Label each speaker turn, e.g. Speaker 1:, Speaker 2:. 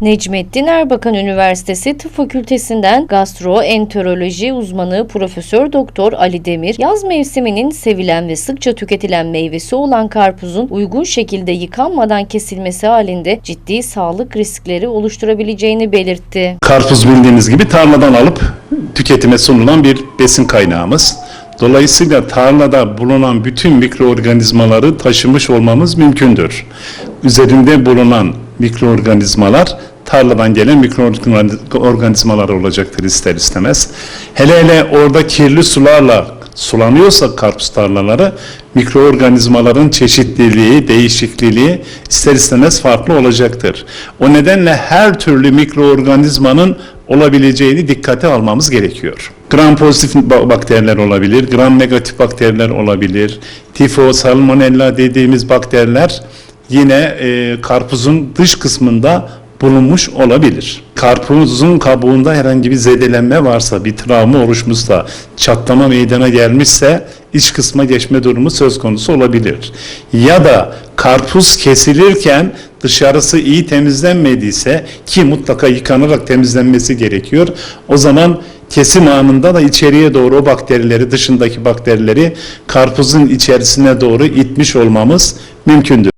Speaker 1: Necmettin Erbakan Üniversitesi Tıp Fakültesinden gastroenteroloji uzmanı Profesör Doktor Ali Demir, yaz mevsiminin sevilen ve sıkça tüketilen meyvesi olan karpuzun uygun şekilde yıkanmadan kesilmesi halinde ciddi sağlık riskleri oluşturabileceğini belirtti.
Speaker 2: Karpuz bildiğiniz gibi tarladan alıp tüketime sunulan bir besin kaynağımız. Dolayısıyla tarlada bulunan bütün mikroorganizmaları taşımış olmamız mümkündür. Üzerinde bulunan mikroorganizmalar tarladan gelen mikroorganizmalar olacaktır ister istemez. Hele hele orada kirli sularla sulanıyorsa karpuz tarlaları mikroorganizmaların çeşitliliği, değişikliliği ister istemez farklı olacaktır. O nedenle her türlü mikroorganizmanın olabileceğini dikkate almamız gerekiyor. Gram pozitif ba- bakteriler olabilir, gram negatif bakteriler olabilir, tifo, salmonella dediğimiz bakteriler yine e, karpuzun dış kısmında bulunmuş olabilir. Karpuzun kabuğunda herhangi bir zedelenme varsa, bir travma oluşmuşsa, çatlama meydana gelmişse iç kısma geçme durumu söz konusu olabilir. Ya da karpuz kesilirken dışarısı iyi temizlenmediyse ki mutlaka yıkanarak temizlenmesi gerekiyor. O zaman kesim anında da içeriye doğru o bakterileri, dışındaki bakterileri karpuzun içerisine doğru itmiş olmamız mümkündür.